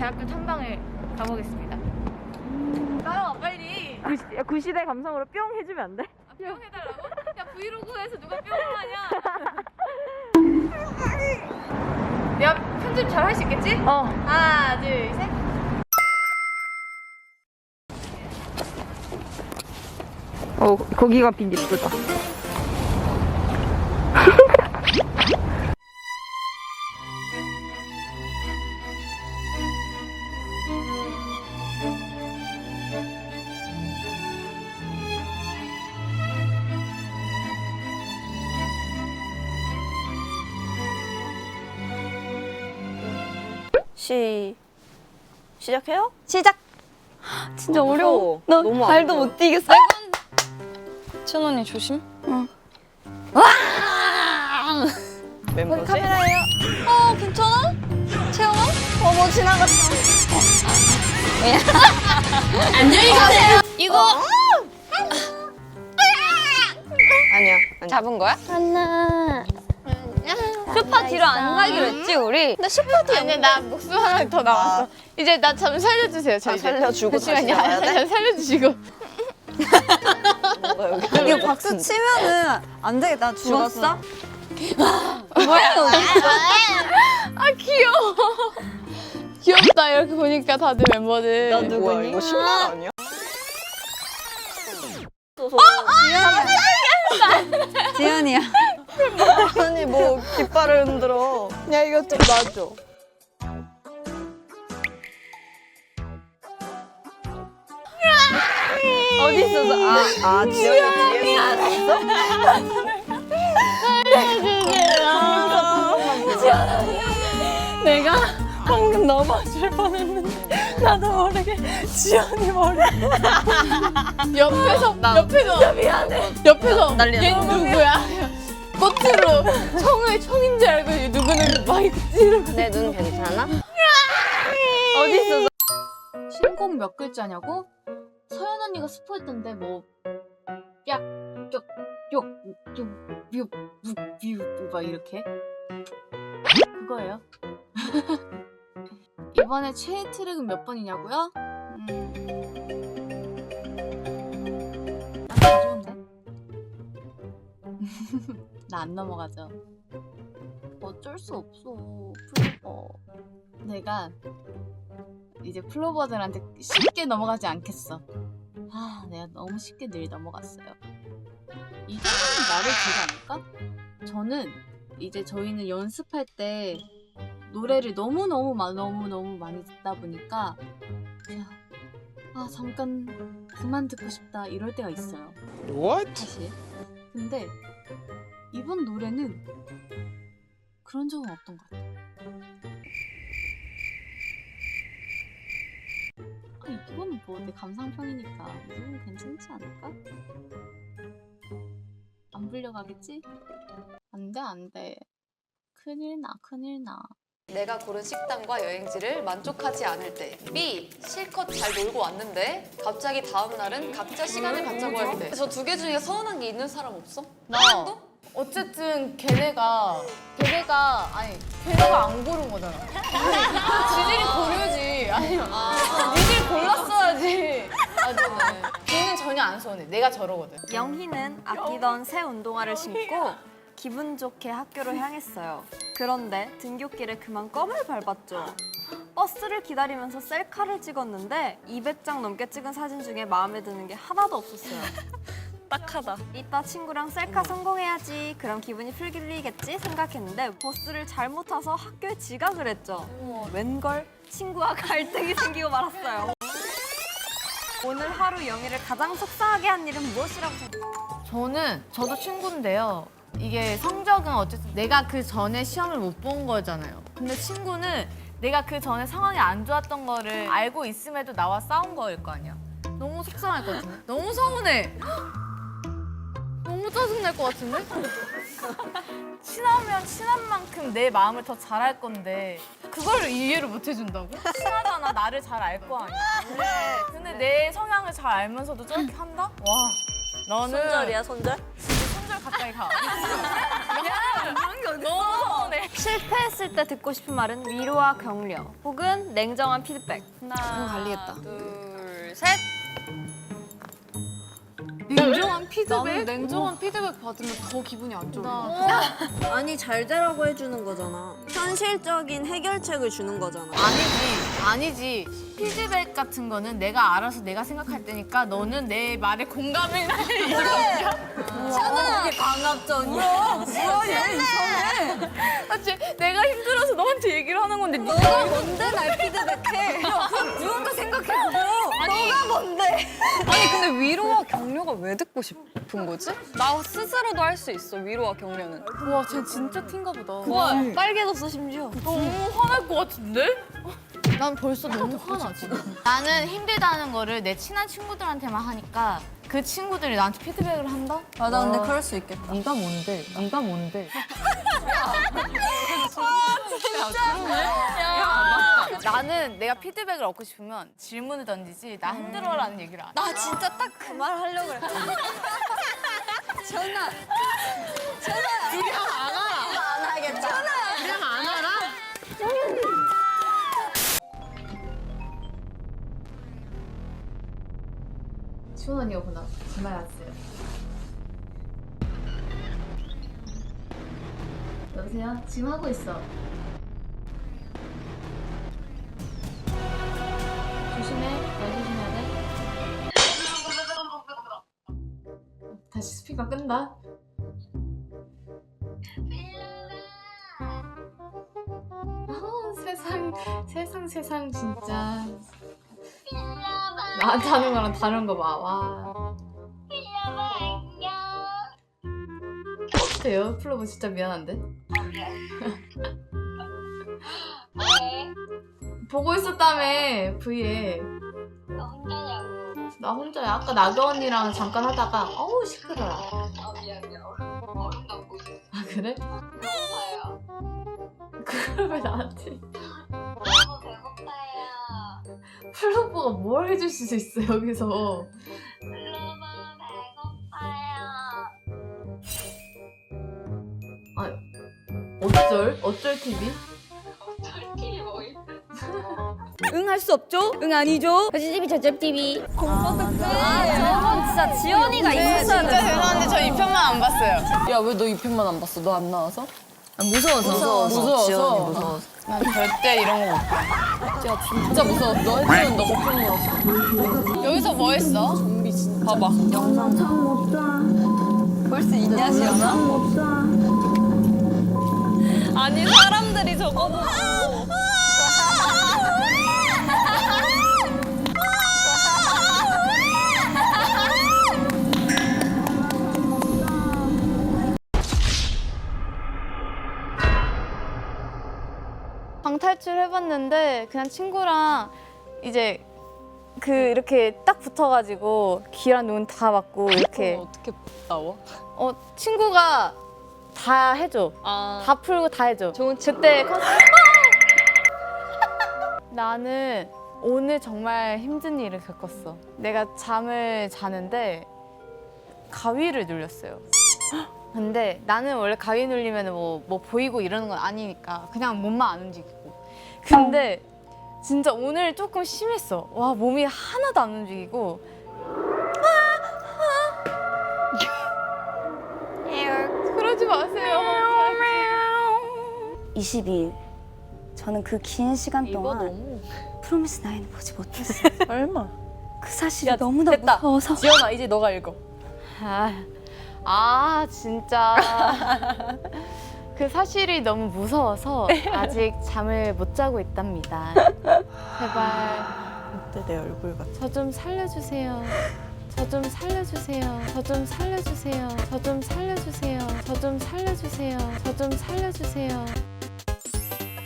대학교 탐방을 가보겠습니다. 따라와 빨리. 그, 시- 그 시대 감성으로 뿅 해주면 안 돼? 아, 뿅 해달라고? 야 브이로그에서 누가 뿅을 하냐? 내가 편집 잘 할 수 있겠지? 어. 하나 둘 셋. 어, 거기가 빈 예쁘다. 시 시작해요? 시작. 진짜 어려워. 나 너무 발도 안못 뛰겠어. 천 언니 조심. 응. 멤버지? 카메라예요. 어, 괜찮아? 채영아? 어, 뭐 지나갔어. 안녕히 가세요. 이거 아니야. 아니야. 잡은 거야? 하나. 슈퍼 뒤로 안 가기로 했지 우리. 나 슈퍼 뒤. 아니 나 목숨 하나 더 남았어. 이제 나좀 살려주세요. 저 아, 이제. 살려주고 다시 잠시만요. 나가야 돼? 살- 살려주시고. 이거 박수 치면은 안 되겠다. 죽었어? 아 귀여워. 귀엽다 이렇게 보니까 다들 멤버들. 나 누구야? 이거 10만 아니야? 지연이야. 아니 뭐 깃발을 흔들어. 야 이거 좀 놔줘. 어디 있어서? 아, 아 지영이 뒤에서 있어? 내가 방금 넘어질 뻔했는데 나도 모르게 지연이 머리 옆에서 옆에서 미안해 옆에서 난리야. 얘 누구야 겉으로 청의 청인 줄 알고 얘 누구는 마이크 찌르고 내 눈 괜찮아? 어디 있어 신곡 몇 글자냐고 서연 언니가 스포했던데 뭐 뭐약쪽쪽욕욕뷰뷰막 이렇게 그거예요 이번에 최애 트랙은 몇 번이냐고요? 음... 나 좋은데? 나 안 넘어가죠. 어쩔 수 없어. 플로버. 내가 이제 플로버들한테 쉽게 넘어가지 않겠어. 아, 내가 너무 쉽게 늘 넘어갔어요. 이 정도는 나를 되지 않을까? 저는 이제 저희는 연습할 때 노래를 너무너무 마, 너무너무 많이 듣다 보니까 그냥 아 잠깐 그만 듣고 싶다 이럴 때가 있어요 사실 근데 이번 노래는 그런 적은 없던 것 같아요 아 이거는 뭐내 감상평이니까 이 정도는 괜찮지 않을까? 안 불려가겠지? 안 돼 안 돼 큰일 나 큰일 나 내가 고른 식당과 여행지를 만족하지 않을 때 B. 실컷 잘 놀고 왔는데 갑자기 다음 날은 각자 시간을 갖자고 할 때 저 두 개 중에 서운한 게 있는 사람 없어? 나 어쨌든 걔네가 걔네가 아니 걔네가 안 고른 거잖아. 지들이 고르지. 아니 니들 골랐어야지. 아 저는 걔는 전혀 안 서운해. 내가 저러거든. 영희는 아끼던 새 운동화를 신고 기분 좋게 학교로 향했어요. 그런데 등굣길에 그만 껌을 밟았죠. 버스를 기다리면서 셀카를 찍었는데 200장 넘게 찍은 사진 중에 마음에 드는 게 하나도 없었어요. 딱하다. 이따 친구랑 셀카 성공해야지. 그럼 기분이 풀리겠지 생각했는데 버스를 잘못 타서 학교에 지각을 했죠. 웬걸 친구와 갈등이 생기고 말았어요. 오늘 하루 영희를 가장 속상하게 한 일은 무엇이라고 생각해요? 저는 저도 친구인데요. 이게 성적은 어쨌든 내가 그 전에 시험을 못 본 거잖아요. 근데 친구는 내가 그 전에 상황이 안 좋았던 거를 알고 있음에도 나와 싸운 거일 거 아니야. 너무 속상할 것 같은데. 너무 서운해. 너무 짜증날 것 같은데? 친하면 친한 만큼 내 마음을 더 잘할 건데 그걸 이해를 못 해준다고? 친하잖아 나를 잘 알 거 아니야 근데 내 성향을 잘 알면서도 저렇게 한다? 와 너는 손절이야 손절? 손절 가까이 가. 왜냐면 너무 서운해. 실패했을 때 듣고 싶은 말은 위로와 격려 혹은 냉정한 피드백. 하나, 갈리겠다. 둘, 셋. 냉정한 피드백? 나는 냉정한 피드백 받으면 더 기분이 안 좋아. 아니 잘 되라고 해주는 거잖아. 현실적인 해결책을 주는 거잖아. 아니지, 아니지. 피드백 같은 거는 내가 알아서 내가 생각할 때니까 너는 내 말에 공감을 해. 이게 강압적이야. 뭐야 얘 이상해. 맞지? 내가 힘들어서 너한테 얘기를 하는 건데 너가 뭔데 날 피드백해? 무언가 생각해보고. 너가 뭔데? 아니 근데 위로와 격려가 왜 듣고 싶은 거지? 나 스스로도 할 수 있어 위로와 격려는. 와, 쟤 진짜 틴가 보다. 와 빨개졌어 심지어. 너무 화날 것 같은데? 난 벌써 너무 화나 지금. 나는 힘들다는 거를 내 친한 친구들한테만 하니까 그 친구들이 나한테 피드백을 한다? 맞아 근데 그럴 수 있겠다. 네가 뭔데? 네가 뭔데? 나는 내가 피드백을 얻고 싶으면 질문을 던지지 나 힘들어라는 얘기를 안 해. 나 진짜 딱 그 말 하려고 그랬잖아. 전화. 전화. 그냥 안 알아. 안 하겠다. 전화. 시원 언니가 보나 전화 왔어요. 여보세요? 지금 하고 있어. 조심해. 말 조심해야 돼. 다시 스피커 끈다. 아, 세상, 세상, 세상, 진짜. 나한테 하는 거랑 다른 거 봐, 와. 어때요? 플로브 진짜 미안한데? 보고 있었다며, V에. 나 혼자야. 아까 나도 언니랑 잠깐 하다가, 어우, 시끄러워. 아, 그래? 그걸 왜 나한테. 플로버가 뭘 해줄 수 있어, 여기서. 어쩔? 어쩔 TV? 응할 수 없죠? 응 아니죠? 저집이 저집 TV. 아 저건 진짜 지연이가 있었어야 됐어. 죄송한데 저 이 편만 안 봤어요. 야 왜 너 이 편만 안 봤어? 너 안 나와서? 무서워서. 무서워서. 지연이 무서워서. 난 절대 이런 거 못 봐. 야 진짜 무서웠어. 해지는 너 걱정 물었어. 여기서 뭐 했어? 봐봐. 볼수 있냐 지연아? 아니 사람들이 저거 보고. 해봤는데 그냥 친구랑 이제 그 이렇게 딱 붙어가지고 귀랑 눈다 막고 이렇게. 어떻게 나와? 어 친구가 다 해줘. 아. 다 풀고 다 해줘. 좋은 그때 컨- 나는 오늘 정말 힘든 일을 겪었어. 내가 잠을 자는데 가위를 눌렸어요. 근데 나는 원래 가위 눌리면 뭐, 뭐 보이고 이러는 건 아니니까 그냥 몸만 안 움직이고 근데 진짜 오늘 조금 심했어 와 몸이 하나도 안 움직이고 그러지 마세요 22일. 저는 그 긴 시간 이거 동안 너무. 프로미스 나인을 보지 못했어요. 얼마? 그 사실이 야, 너무나 됐다. 무서워서. 지연아 이제 너가 읽어. 아, 아 진짜 그 사실이 너무 무서워서 아직 잠을 못 자고 있답니다. 제발 그때 내 얼굴 같아. 저 좀 살려주세요. 저 좀 살려주세요. 저 좀 살려주세요. 저 좀 살려주세요. 저 좀 살려주세요. 저 좀 살려주세요.